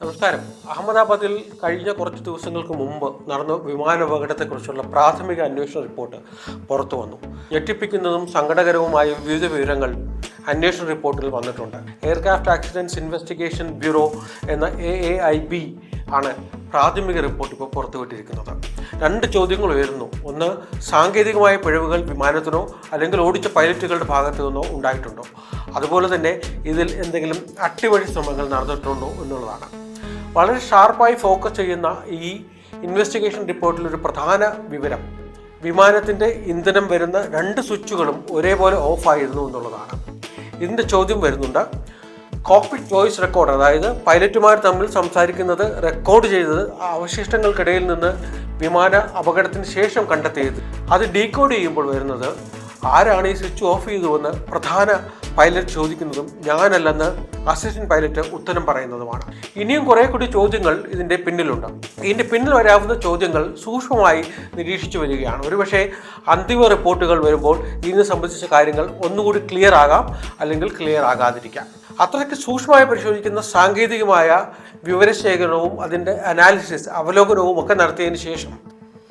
നമസ്കാരം. അഹമ്മദാബാദിൽ കഴിഞ്ഞ കുറച്ച് ദിവസങ്ങൾക്ക് മുമ്പ് നടന്ന വിമാന അപകടത്തെക്കുറിച്ചുള്ള പ്രാഥമിക അന്വേഷണ റിപ്പോർട്ട് പുറത്തു വന്നു. ഞെട്ടിപ്പിക്കുന്നതും സങ്കടകരവുമായ വിവിധ വിവരങ്ങൾ അന്വേഷണ റിപ്പോർട്ടിൽ വന്നിട്ടുണ്ട്. എയർക്രാഫ്റ്റ് ആക്സിഡന്റ്സ് ഇൻവെസ്റ്റിഗേഷൻ ബ്യൂറോ എന്ന എ എ ഐ ബി ആണ് പ്രാഥമിക റിപ്പോർട്ട് ഇപ്പോൾ പുറത്തുവിട്ടിരിക്കുന്നത്. രണ്ട് ചോദ്യങ്ങൾ ഉയരുന്നു. ഒന്ന് സാങ്കേതികമായ പിഴവുകൾ വിമാനത്തിനോ അല്ലെങ്കിൽ ഓടിച്ച പൈലറ്റുകളുടെ ഭാഗത്തു നിന്നോ ഉണ്ടായിട്ടുണ്ടോ? അതുപോലെ തന്നെ ഇതിൽ എന്തെങ്കിലും അട്ടിമറി ശ്രമങ്ങൾ നടന്നിട്ടുണ്ടോ എന്നുള്ളതാണ്. വളരെ ഷാർപ്പായി ഫോക്കസ് ചെയ്യുന്ന ഈ ഇൻവെസ്റ്റിഗേഷൻ റിപ്പോർട്ടിൽ ഒരു പ്രധാന വിവരം. വിമാനത്തിന്റെ ഇന്ധനം വരുന്ന രണ്ട് സ്വിച്ചുകളും ഒരേപോലെ ഓഫായിരുന്നു എന്നുള്ളതാണ്. ഇതിന്റെ ചോദ്യം വരുന്നുണ്ട്. കോക്പിറ്റ് വോയിസ് റെക്കോർഡ് അതായത് പൈലറ്റുമാർ തമ്മിൽ സംസാരിക്കുന്നത് റെക്കോർഡ് ചെയ്തത് അവശിഷ്ടങ്ങൾക്കിടയിൽ നിന്ന് വിമാന അപകടത്തിന് ശേഷം കണ്ടെത്തിയത്. അത് ഡീകോഡ് ചെയ്യുമ്പോൾ വരുന്നത് ആരാണ് ഈ സ്വിച്ച് ഓഫ് ചെയ്തുവെന്ന് പ്രധാന പൈലറ്റ് ചോദിക്കുന്നതും ഞാനല്ലെന്ന് അസിസ്റ്റന്റ് പൈലറ്റ് ഉത്തരം പറയുന്നതുമാണ്. ഇനിയും കുറേ കൂടി ചോദ്യങ്ങൾ ഇതിന്റെ പിന്നിലുണ്ട്. ഇതിന്റെ പിന്നിൽ വരാവുന്ന ചോദ്യങ്ങൾ സൂക്ഷ്മമായി നിരീക്ഷിച്ചു വരികയാണ്. ഒരുപക്ഷെ അന്തിമ റിപ്പോർട്ടുകൾ വരുമ്പോൾ ഇതിനെ സംബന്ധിച്ച കാര്യങ്ങൾ ഒന്നുകൂടി ക്ലിയർ ആകാം അല്ലെങ്കിൽ ക്ലിയർ ആകാതിരിക്കാം. അത്രയ്ക്ക് സൂക്ഷ്മമായി പരിശോധിക്കുന്ന സാങ്കേതികമായ വിവരശേഖരണവും അതിന്റെ അനാലിസിസ് അവലോകനവും ഒക്കെ നടത്തിയതിന് ശേഷം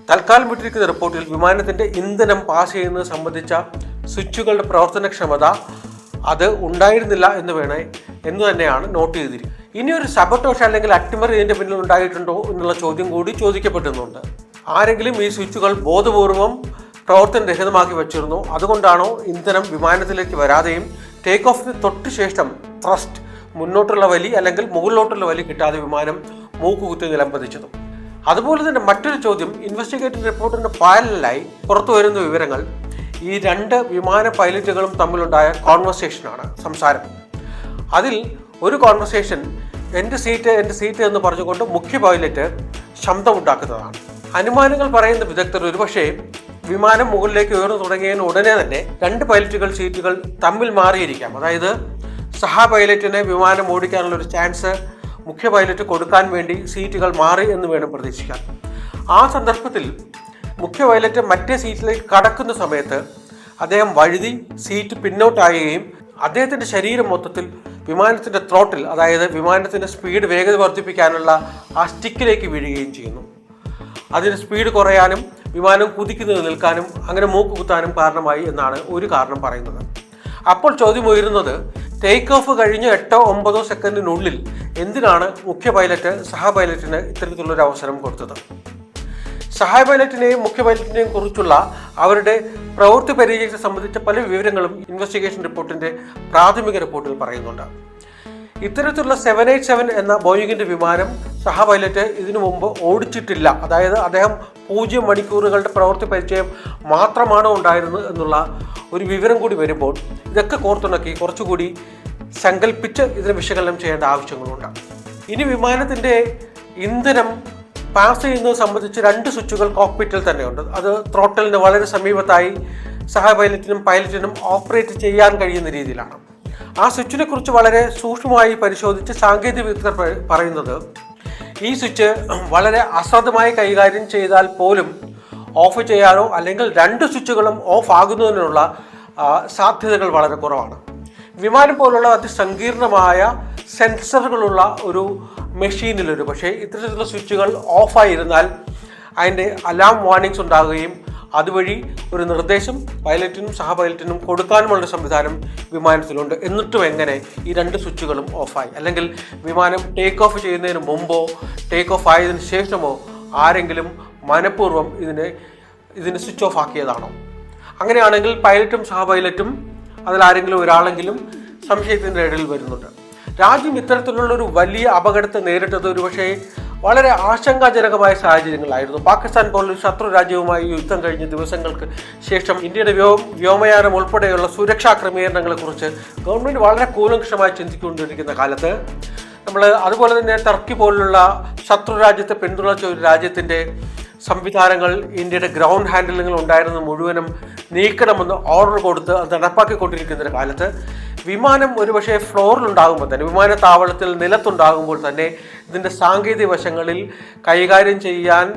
തൽക്കാലം വിട്ടിരിക്കുന്ന റിപ്പോർട്ടിൽ വിമാനത്തിന്റെ ഇന്ധനം പാസ് ചെയ്യുന്നത് സംബന്ധിച്ച സ്വിച്ചുകളുടെ പ്രവർത്തനക്ഷമത അത് ഉണ്ടായിരുന്നില്ല എന്ന് വേണേ എന്ന് തന്നെയാണ് നോട്ട് ചെയ്തിരിക്കുന്നത്. ഇനി ഒരു സബട്ടോഷ അല്ലെങ്കിൽ അട്ടിമറി ഇതിന്റെ പിന്നിൽ ഉണ്ടായിട്ടുണ്ടോ എന്നുള്ള ചോദ്യം കൂടി ചോദിക്കപ്പെടുന്നുണ്ട് ആരെങ്കിലും ഈ സ്വിച്ചുകൾ ബോധപൂർവം പ്രവർത്തനരഹിതമാക്കി വെച്ചിരുന്നു അതുകൊണ്ടാണോ ഇന്ധനം വിമാനത്തിലേക്ക് വരാതെയും ടേക്ക് ഓഫിന് തൊട്ട് ശേഷം ത്രസ്റ്റ് മുന്നോട്ടുള്ള വലി അല്ലെങ്കിൽ മുകളിലോട്ടുള്ള വലി കിട്ടാതെ വിമാനം മൂക്കുകുത്തി നിലംപതിച്ചതും. അതുപോലെ തന്നെ മറ്റൊരു ചോദ്യം ഇൻവെസ്റ്റിഗേറ്റിംഗ് റിപ്പോർട്ടിന്റെ പാരലായി പുറത്തു വരുന്ന വിവരങ്ങൾ ഈ രണ്ട് വിമാന പൈലറ്റുകളും തമ്മിലുണ്ടായ കോൺവെർസേഷനാണ് സംസാരം. അതിൽ ഒരു കോൺവെർസേഷൻ എന്റെ സീറ്റ് എന്റെ സീറ്റ് എന്ന് പറഞ്ഞുകൊണ്ട് മുഖ്യ പൈലറ്റ് ശബ്ദമുണ്ടാക്കുന്നതാണ്. അനുമാനങ്ങൾ പറയുന്ന വിദഗ്ധർ ഒരുപക്ഷേ വിമാനം മുകളിലേക്ക് ഉയർന്നു തുടങ്ങിയതിന് ഉടനെ തന്നെ രണ്ട് പൈലറ്റുകൾ സീറ്റുകൾ തമ്മിൽ മാറിയിരിക്കാം. അതായത് സഹ പൈലറ്റിനെ വിമാനം ഓടിക്കാനുള്ള ഒരു ചാൻസ് മുഖ്യ പൈലറ്റ് കൊടുക്കാൻ വേണ്ടി സീറ്റുകൾ മാറി എന്ന് വേണം പ്രതീക്ഷിക്കാൻ. ആ സന്ദർഭത്തിൽ മുഖ്യ പൈലറ്റ് മറ്റേ സീറ്റിലേക്ക് കടക്കുന്ന സമയത്ത് അദ്ദേഹം വഴുതി സീറ്റ് പിന്നോട്ടാകുകയും അദ്ദേഹത്തിന്റെ ശരീരം മൊത്തത്തിൽ വിമാനത്തിന്റെ ത്രോട്ടിൽ അതായത് വിമാനത്തിന്റെ സ്പീഡ് വേഗത വർദ്ധിപ്പിക്കാനുള്ള ആ സ്റ്റിക്കിലേക്ക് വീഴുകയും ചെയ്യുന്നു. അതിന് സ്പീഡ് കുറയാനും വിമാനം കുതിക്കുന്നത് നിൽക്കാനും അങ്ങനെ മൂക്ക് കുത്താനും കാരണമായി എന്നാണ് ഒരു കാരണം പറയുന്നത്. അപ്പോൾ ചോദ്യം ഉയരുന്നത് ടേക്ക് ഓഫ് കഴിഞ്ഞ് എട്ടോ ഒമ്പതോ സെക്കൻഡിനുള്ളിൽ എന്തിനാണ് മുഖ്യ പൈലറ്റ് സഹ പൈലറ്റിന് ഇത്തരത്തിലുള്ളൊരു അവസരം കൊടുത്തത്? സഹായ പൈലറ്റിനെയും മുഖ്യ പൈലറ്റിനെയും കുറിച്ചുള്ള അവരുടെ പ്രവൃത്തി പരിചയത്തെ സംബന്ധിച്ച പല വിവരങ്ങളും ഇൻവെസ്റ്റിഗേഷൻ റിപ്പോർട്ടിന്റെ പ്രാഥമിക റിപ്പോർട്ടിൽ പറയുന്നുണ്ട്. ഇത്തരത്തിലുള്ള സെവൻ എയ്റ്റ് സെവൻ എന്ന ബോയിങ്ങിന്റെ വിമാനം സഹ പൈലറ്റ് ഇതിനു മുമ്പ് ഓടിച്ചിട്ടില്ല. അതായത് അദ്ദേഹം പൂജ്യം മണിക്കൂറുകളുടെ പ്രവൃത്തി പരിചയം മാത്രമാണ് ഉണ്ടായിരുന്നത് എന്നുള്ള ഒരു വിവരം കൂടി വരുമ്പോൾ ഇതൊക്കെ കോർത്തുണക്കി കുറച്ചുകൂടി സങ്കല്പിച്ച് ഇതിനെ വിശകലനം ചെയ്യേണ്ട ആവശ്യങ്ങളുണ്ട്. ഇനി വിമാനത്തിന്റെ ഇന്ധനം പാസ് ചെയ്യുന്നത് സംബന്ധിച്ച് രണ്ട് സ്വിച്ചുകൾ കോക്പിറ്റിൽ തന്നെയുണ്ട്. അത് ത്രോട്ടലിന് വളരെ സമീപത്തായി സഹ പൈലറ്റിനും പൈലറ്റിനും ഓപ്പറേറ്റ് ചെയ്യാൻ കഴിയുന്ന രീതിയിലാണ്. ആ സ്വിച്ചിനെ കുറിച്ച് വളരെ സൂക്ഷ്മമായി പരിശോധിച്ച് സാങ്കേതിക വിദഗ്ധർ പറയുന്നത് ഈ സ്വിച്ച് വളരെ അശ്രദ്ധമായി കൈകാര്യം ചെയ്താൽ പോലും ഓഫ് ചെയ്യാനോ അല്ലെങ്കിൽ രണ്ട് സ്വിച്ചുകളും ഓഫ് ആകുന്നതിനുള്ള സാധ്യതകൾ വളരെ കുറവാണ്. വിമാനം പോലുള്ള അതിസങ്കീർണമായ സെൻസറുകളുള്ള ഒരു മെഷീനിൽ ഒരു പക്ഷേ ഇത്തരത്തിലുള്ള സ്വിച്ചുകൾ ഓഫായിരുന്നാൽ അതിന്റെ അലാം വാർണിങ്സ് ഉണ്ടാകുകയും അതുവഴി ഒരു നിർദ്ദേശം പൈലറ്റിനും സഹപൈലറ്റിനും കൊടുക്കാനുമുള്ള സംവിധാനം വിമാനത്തിലുണ്ട്. എന്നിട്ടും എങ്ങനെ ഈ രണ്ട് സ്വിച്ചുകളും ഓഫായി? അല്ലെങ്കിൽ വിമാനം ടേക്ക് ഓഫ് ചെയ്യുന്നതിന് മുമ്പോ ടേക്ക് ഓഫ് ആയതിനു ശേഷമോ ആരെങ്കിലും മനഃപൂർവം ഇതിനെ ഇതിനെ സ്വിച്ച് ഓഫ് ആക്കിയതാണോ? അങ്ങനെയാണെങ്കിൽ പൈലറ്റും സഹപൈലറ്റും അതിലാരെങ്കിലും ഒരാളെങ്കിലും സംശയത്തിന്റെ ഇടയിൽ വരുന്നുണ്ട്. രാജ്യം ഇത്തരത്തിലുള്ള ഒരു വലിയ അപകടത്തെ നേരിട്ടത് ഒരുപക്ഷേ വളരെ ആശങ്കാജനകമായ സാഹചര്യങ്ങളായിരുന്നു. പാകിസ്ഥാൻ പോലൊരു ശത്രു രാജ്യവുമായി യുദ്ധം കഴിഞ്ഞ ദിവസങ്ങൾക്ക് ശേഷം ഇന്ത്യയുടെ വ്യോ വ്യോമയാനം ഉൾപ്പെടെയുള്ള സുരക്ഷാ ക്രമീകരണങ്ങളെക്കുറിച്ച് ഗവൺമെന്റ് വളരെ കൂലങ്കഷമായി ചിന്തിക്കൊണ്ടിരിക്കുന്ന കാലത്ത് നമ്മൾ അതുപോലെ തന്നെ ടർക്കി പോലുള്ള ശത്രു രാജ്യത്തെ പിന്തുണച്ച ഒരു രാജ്യത്തിന്റെ സംവിധാനങ്ങൾ ഇന്ത്യയുടെ ഗ്രൗണ്ട് ഹാൻഡിലുകൾ ഉണ്ടായിരുന്ന മുഴുവനും നീക്കണമെന്ന് ഓർഡർ കൊടുത്ത് അത് നടപ്പാക്കിക്കൊണ്ടിരിക്കുന്ന ഒരു കാലത്ത് വിമാനം ഒരുപക്ഷെ ഫ്ലോറിലുണ്ടാകുമ്പോൾ തന്നെ വിമാനത്താവളത്തിൽ നിലത്തുണ്ടാകുമ്പോൾ തന്നെ ഇതിന്റെ സാങ്കേതിക വശങ്ങളിൽ കൈകാര്യം ചെയ്യാൻ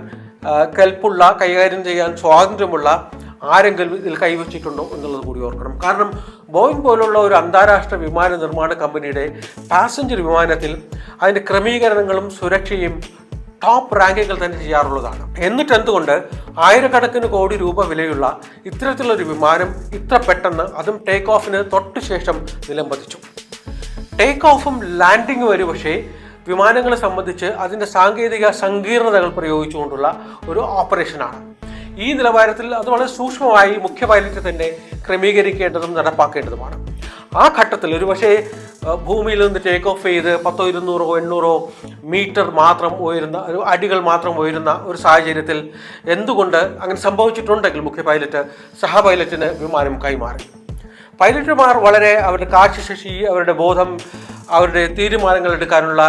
കൽപ്പുള്ള കൈകാര്യം ചെയ്യാൻ സ്വാതന്ത്ര്യമുള്ള ആരെങ്കിലും ഇതിൽ കൈവച്ചിട്ടുണ്ടോ എന്നുള്ളത് കൂടി ഓർക്കണം. കാരണം ബോയിങ് പോലുള്ള ഒരു അന്താരാഷ്ട്ര വിമാന നിർമ്മാണ കമ്പനിയുടെ പാസഞ്ചർ വിമാനത്തിൽ അതിന്റെ ക്രമീകരണങ്ങളും സുരക്ഷയും ടോപ്പ് റാങ്കിങ്ങിൽ തന്നെ ചെയ്യാറുള്ളതാണ്. എന്നിട്ട് എന്തുകൊണ്ട് ആയിരക്കണക്കിന് കോടി രൂപ വിലയുള്ള ഇത്തരത്തിലൊരു വിമാനം ഇത്ര പെട്ടെന്ന് അതും ടേക്ക് ഓഫിന് തൊട്ടു ശേഷം നിലംപതിച്ചു. ടേക്ക് ഓഫും ലാൻഡിങ്ങും വരെ പക്ഷേ വിമാനങ്ങളെ സംബന്ധിച്ച് അതിന്റെ സാങ്കേതിക സങ്കീർണതകൾ പ്രയോഗിച്ചുകൊണ്ടുള്ള ഒരു ഓപ്പറേഷനാണ് ഈ നിലവാരത്തിൽ അത് വളരെ സൂക്ഷ്മമായി മുഖ്യ പൈലറ്റ് തന്നെ ക്രമീകരിക്കേണ്ടതും നടപ്പാക്കേണ്ടതുമാണ്. ആ ഘട്ടത്തിൽ ഒരു പക്ഷേ ഭൂമിയിൽ നിന്ന് ടേക്ക് ഓഫ് ചെയ്ത് പത്തോ ഇരുന്നൂറോ എണ്ണൂറോ മീറ്റർ മാത്രം ഉയരുന്ന ഒരു അടികൾ മാത്രം ഉയരുന്ന ഒരു സാഹചര്യത്തിൽ എന്തുകൊണ്ട് അങ്ങനെ സംഭവിച്ചിട്ടുണ്ടെങ്കിൽ മുഖ്യ പൈലറ്റ് സഹ പൈലറ്റിന് വിമാനം കൈമാറി. പൈലറ്റുമാർ വളരെ അവരുടെ കാഴ്ചശേഷി അവരുടെ ബോധം അവരുടെ തീരുമാനങ്ങൾ എടുക്കാനുള്ള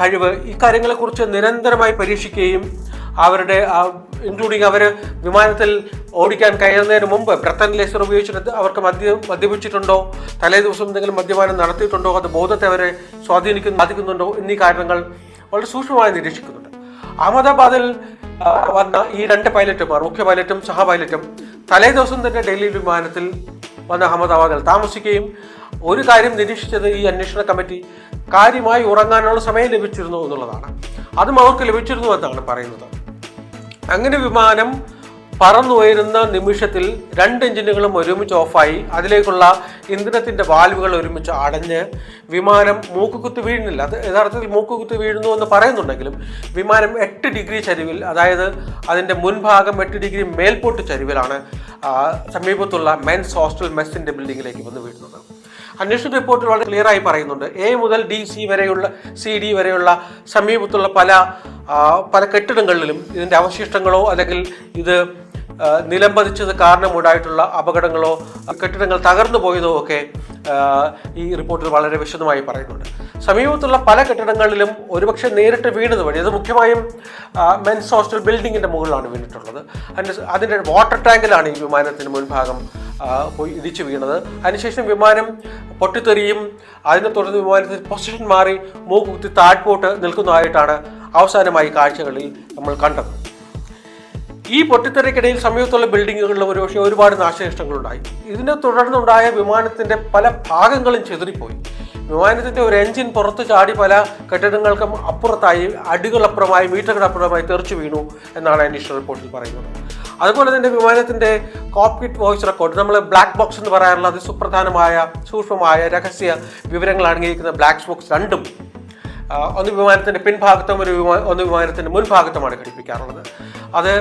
കഴിവ് ഇക്കാര്യങ്ങളെക്കുറിച്ച് കാര്യങ്ങളെക്കുറിച്ച് നിരന്തരമായി പരീക്ഷിക്കുകയും അവരുടെ ഇൻക്ലൂഡിങ് അവർ വിമാനത്തിൽ ഓടിക്കാൻ കയറുന്നതിന് മുമ്പ് ബ്രത്തൻ ലേസർ ഉപയോഗിച്ചിട്ട് അവർക്ക് മദ്യം മദ്യപിച്ചിട്ടുണ്ടോ? തലേ ദിവസം എന്തെങ്കിലും മദ്യപാനം നടത്തിയിട്ടുണ്ടോ? അത് ബോധത്തെ അവരെ സ്വാധീനിക്കുന്നു ബാധിക്കുന്നുണ്ടോ? എന്നീ കാരണങ്ങൾ വളരെ സൂക്ഷ്മമായി നിരീക്ഷിക്കുന്നുണ്ട്. അഹമ്മദാബാദിൽ വന്ന ഈ രണ്ട് പൈലറ്റുമാർ മുഖ്യ പൈലറ്റും സഹ പൈലറ്റും തലേ ദിവസം തന്നെ ഡൽഹി വിമാനത്തിൽ വന്ന അഹമ്മദാബാദിൽ താമസിക്കുകയും ഒരു കാര്യം നിരീക്ഷിച്ചത് ഈ അന്വേഷണ കമ്മിറ്റി കാര്യമായി ഉറങ്ങാനുള്ള സമയം ലഭിച്ചിരുന്നു എന്നുള്ളതാണ്. അതും അവർക്ക് ലഭിച്ചിരുന്നു എന്നാണ് പറയുന്നത്. അങ്ങനെ വിമാനം പറന്നുയരുന്ന നിമിഷത്തിൽ രണ്ട് എഞ്ചിനുകളും ഒരുമിച്ച് ഓഫായി. അതിലേക്കുള്ള ഇന്ധനത്തിന്റെ വാൽവുകൾ ഒരുമിച്ച് അടഞ്ഞ് വിമാനം മൂക്കുകുത്തി വീഴുന്നില്ല. അത് യഥാർത്ഥത്തിൽ മൂക്കുകുത്തി വീഴുന്നു എന്ന് പറയുന്നുണ്ടെങ്കിലും വിമാനം എട്ട് ഡിഗ്രി ചരിവിൽ അതായത് അതിന്റെ മുൻഭാഗം എട്ട് ഡിഗ്രി മേൽപോട്ട് ചരിവിലാണ് സമീപത്തുള്ള മെൻസ് ഹോസ്റ്റൽ മെസ്സിന്റെ ബിൽഡിങ്ങിലേക്ക് വന്ന് വീഴുന്നത്. അന്വേഷണ റിപ്പോർട്ടിൽ വളരെ ക്ലിയർ ആയി പറയുന്നുണ്ട്. എ മുതൽ ഡി സി വരെയുള്ള സി ഡി വരെയുള്ള സമീപത്തുള്ള പല പല കെട്ടിടങ്ങളിലും ഇതിന്റെ അവശിഷ്ടങ്ങളോ അല്ലെങ്കിൽ ഇത് ആ, നിലംപതിച്ചത് കാരണമുണ്ടായിട്ടുള്ള അപകടങ്ങളോ കെട്ടിടങ്ങൾ തകർന്നു പോയതോ ഒക്കെ ഈ റിപ്പോർട്ടിൽ വളരെ വിശദമായി പറയുന്നുണ്ട്. സമീപത്തുള്ള പല കെട്ടിടങ്ങളിലും ഒരുപക്ഷെ നേരിട്ട് വീണത് വഴി അത് മുഖ്യമായും മെൻസ് ഹോസ്റ്റൽ ബിൽഡിങ്ങിന്റെ മുകളിലാണ് വീണിട്ടുള്ളത്. അതിന്റെ അതിന്റെ വാട്ടർ ടാങ്കിലാണ് ഈ വിമാനത്തിന് മുൻഭാഗം പോയി ഇടിച്ചു വീണത്. അതിനുശേഷം വിമാനം പൊട്ടിത്തെറിയും അതിനെ തുടർന്ന് വിമാനത്തിൽ പൊസിഷൻ മാറി മൂക്ക് കുത്തി താഴ്പോട്ട് നിൽക്കുന്നതായിട്ടാണ് അവസാനമായി കാഴ്ചകളിൽ നമ്മൾ കണ്ടത്. ഈ പൊട്ടിത്തെറിക്കിടയിൽ സമീപത്തുള്ള ബിൽഡിങ്ങുകളിൽ ഒരുപക്ഷെ ഒരുപാട് നാശനഷ്ടങ്ങളുണ്ടായി. ഇതിനെ തുടർന്നുണ്ടായ വിമാനത്തിന്റെ പല ഭാഗങ്ങളും ചെതിറിപ്പോയി. വിമാനത്തിന്റെ ഒരു എഞ്ചിൻ പുറത്ത് ചാടി പല കെട്ടിടങ്ങൾക്കും അപ്പുറത്തായി അടികളപ്പുറമായി മീറ്ററുകളപ്പുറമായി തെറിച്ചു വീണു എന്നാണ് അന്വേഷണ റിപ്പോർട്ടിൽ പറയുന്നത്. അതുപോലെ തന്നെ വിമാനത്തിന്റെ കോപ്പിറ്റ് വോയിസ് റെക്കോർഡ് നമ്മൾ ബ്ലാക്ക് ബോക്സ് എന്ന് പറയാറുള്ള അതിസുപ്രധാനമായ സൂക്ഷ്മമായ രഹസ്യ വിവരങ്ങൾ അടങ്ങിയിരിക്കുന്ന ബ്ലാക്ക് ബോക്സ് രണ്ടും ഒന്ന് വിമാനത്തിന്റെ പിൻഭാഗത്തും ഒരു വിമാ ഒന്ന് വിമാനത്തിന്റെ മുൻഭാഗത്തുമാണ് ഘടിപ്പിക്കാറുള്ളത്. അത്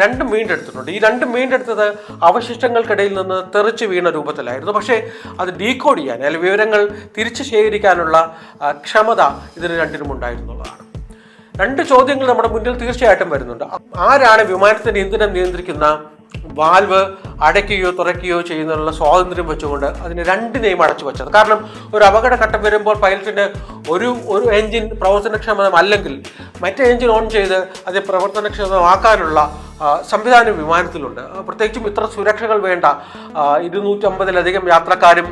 രണ്ടും വീണ്ടെടുത്തിട്ടുണ്ട്. ഈ രണ്ടും വീണ്ടെടുത്തത് അവശിഷ്ടങ്ങൾക്കിടയിൽ നിന്ന് തെറിച്ച് വീണ രൂപത്തിലായിരുന്നു. പക്ഷേ അത് ഡീകോഡ് ചെയ്യാൻ അല്ലെങ്കിൽ വിവരങ്ങൾ തിരിച്ചു ശേഖരിക്കാനുള്ള ക്ഷമത ഇതിന് രണ്ടിനും ഉണ്ടായിരുന്നുള്ളതാണ്. രണ്ട് ചോദ്യങ്ങൾ നമ്മുടെ മുന്നിൽ തീർച്ചയായിട്ടും വരുന്നുണ്ട്. ആരാണ് വിമാനത്തിന്റെ ഇന്ധനം നിയന്ത്രിക്കുന്ന വാൽവ് അടയ്ക്കുകയോ തുറയ്ക്കുകയോ ചെയ്യുന്നതിനുള്ള സ്വാതന്ത്ര്യം വെച്ചുകൊണ്ട് അതിന് രണ്ടിനെയും അടച്ചു വെച്ചത്. കാരണം ഒരു അപകട ഘട്ടം വരുമ്പോൾ പൈലറ്റിന് ഒരു ഒരു എഞ്ചിൻ പ്രവർത്തനക്ഷമമല്ലെങ്കിൽ മറ്റേ എൻജിൻ ഓൺ ചെയ്ത് അത് പ്രവർത്തനക്ഷമമാക്കാനുള്ള സംവിധാനം വിമാനത്തിലുണ്ട്. പ്രത്യേകിച്ചും ഇത്ര സുരക്ഷകൾ വേണ്ട ഇരുന്നൂറ്റമ്പതിലധികം യാത്രക്കാരും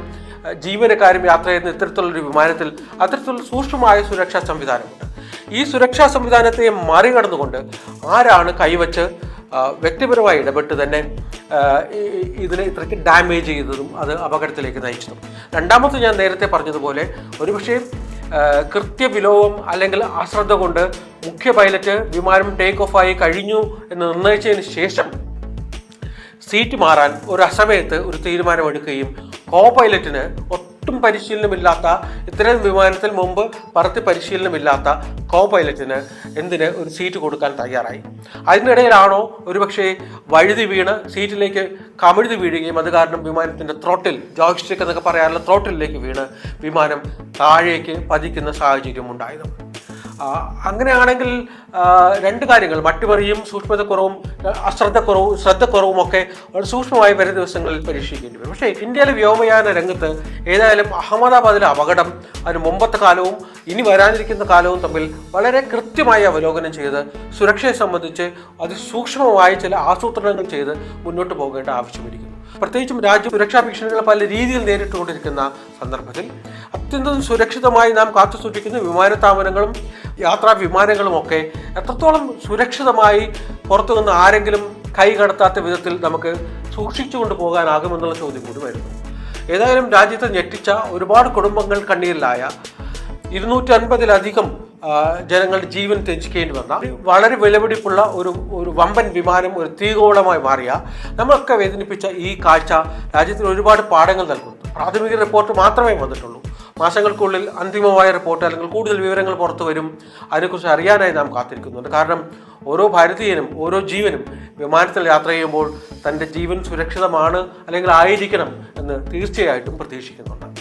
ജീവനക്കാരും യാത്ര ചെയ്യുന്ന ഇത്തരത്തിലുള്ളൊരു വിമാനത്തിൽ അത്തരത്തിലുള്ള സൂക്ഷ്മമായ സുരക്ഷാ സംവിധാനമുണ്ട്. ഈ സുരക്ഷാ സംവിധാനത്തെ മറികടന്നുകൊണ്ട് ആരാണ് കൈവച്ച് വ്യക്തിപരമായി ഇടപെട്ട് തന്നെ ഇതിനെ ഇത്രയ്ക്ക് ഡാമേജ് ചെയ്തതും അത് അപകടത്തിലേക്ക് നയിച്ചതും. രണ്ടാമത്തെ ഞാൻ നേരത്തെ പറഞ്ഞതുപോലെ ഒരുപക്ഷെ കൃത്യവിലോപം അല്ലെങ്കിൽ അശ്രദ്ധ കൊണ്ട് മുഖ്യ പൈലറ്റ് വിമാനം ടേക്ക് ഓഫ് ആയി കഴിഞ്ഞു എന്ന് നിർണയിച്ചതിന് ശേഷം സീറ്റ് മാറാൻ ഒരു അസമയത്ത് ഒരു തീരുമാനമെടുക്കുകയും കോ പൈലറ്റിന് ഒട്ടും പരിശീലനമില്ലാത്ത ഇത്തരം വിമാനത്തിൽ മുമ്പ് പറത്തി പരിശീലനമില്ലാത്ത കോ പൈലറ്റിന് എന്തിന് ഒരു സീറ്റ് കൊടുക്കാൻ തയ്യാറായി? അതിനിടയിലാണോ ഒരുപക്ഷെ വഴുതി വീണ് സീറ്റിലേക്ക് കമിഴ്തി വീഴുകയും അത് കാരണം വിമാനത്തിന്റെ ത്രോട്ടിൽ ജോയിസ്റ്റിക് എന്നൊക്കെ പറയാനുള്ള ത്രോട്ടിലേക്ക് വീണ് വിമാനം താഴേക്ക് പതിക്കുന്ന സാഹചര്യം ഉണ്ടായത് ആ, അങ്ങനെയാണെങ്കിൽ രണ്ട് കാര്യങ്ങൾ. മട്ടുപറിയും സൂക്ഷ്മതക്കുറവും അശ്രദ്ധക്കുറവും ശ്രദ്ധക്കുറവും ഒക്കെ സൂക്ഷ്മമായി വരും ദിവസങ്ങളിൽ പരീക്ഷിക്കേണ്ടി വരും. പക്ഷേ ഇന്ത്യയിലെ വ്യോമയാന രംഗത്ത് ഏതായാലും അഹമ്മദാബാദിലെ അപകടം അതിന് മുമ്പത്തെ കാലവും ഇനി വരാനിരിക്കുന്ന കാലവും തമ്മിൽ വളരെ കൃത്യമായി അവലോകനം ചെയ്ത് സുരക്ഷയെ സംബന്ധിച്ച് അതിസൂക്ഷ്മമായ ചില ആസൂത്രണങ്ങൾ ചെയ്ത് മുന്നോട്ട് പോകേണ്ട ആവശ്യമിരിക്കുന്നു. പ്രത്യേകിച്ചും രാജ്യ സുരക്ഷാ ഭീഷണികൾ പല രീതിയിൽ നേരിട്ടുകൊണ്ടിരിക്കുന്ന സന്ദർഭത്തിൽ അത്യന്തം സുരക്ഷിതമായി നാം കാത്തു സൂക്ഷിക്കുന്ന വിമാനത്താവളങ്ങളും യാത്രാ വിമാനങ്ങളും ഒക്കെ എത്രത്തോളം സുരക്ഷിതമായി പുറത്തു നിന്ന് ആരെങ്കിലും കൈ കടത്താത്ത വിധത്തിൽ നമുക്ക് സൂക്ഷിച്ചുകൊണ്ട് പോകാനാകുമെന്നുള്ള ചോദ്യം കൂടി വരുന്നു. ഏതായാലും രാജ്യത്തെ ഞെട്ടിച്ച ഒരുപാട് കുടുംബങ്ങൾ കണ്ണീരിലായ ഇരുന്നൂറ്റി അൻപതിലധികം ജനങ്ങളുടെ ജീവൻ ത്യജിക്കേണ്ടി വന്ന വളരെ വിലപിടിപ്പുള്ള ഒരു ഒരു വമ്പൻ വിമാനം ഒരു തീകോളമായി മാറിയ നമ്മളൊക്കെ വേദനിപ്പിച്ച ഈ കാഴ്ച രാജ്യത്തിന് ഒരുപാട് പാഠങ്ങൾ നൽകുന്നു. പ്രാഥമിക റിപ്പോർട്ട് മാത്രമേ വന്നിട്ടുള്ളൂ. മാസങ്ങൾക്കുള്ളിൽ അന്തിമമായ റിപ്പോർട്ട് അല്ലെങ്കിൽ കൂടുതൽ വിവരങ്ങൾ പുറത്തു വരും. അതിനെക്കുറിച്ച് അറിയാനായി നാം കാത്തിരിക്കുന്നുണ്ട്. കാരണം ഓരോ ഭാരതീയനും ഓരോ ജീവനും വിമാനത്തിൽ യാത്ര ചെയ്യുമ്പോൾ തന്റെ ജീവൻ സുരക്ഷിതമാണ് അല്ലെങ്കിൽ ആയിരിക്കണം എന്ന് തീർച്ചയായിട്ടും പ്രതീക്ഷിക്കുന്നുണ്ട്.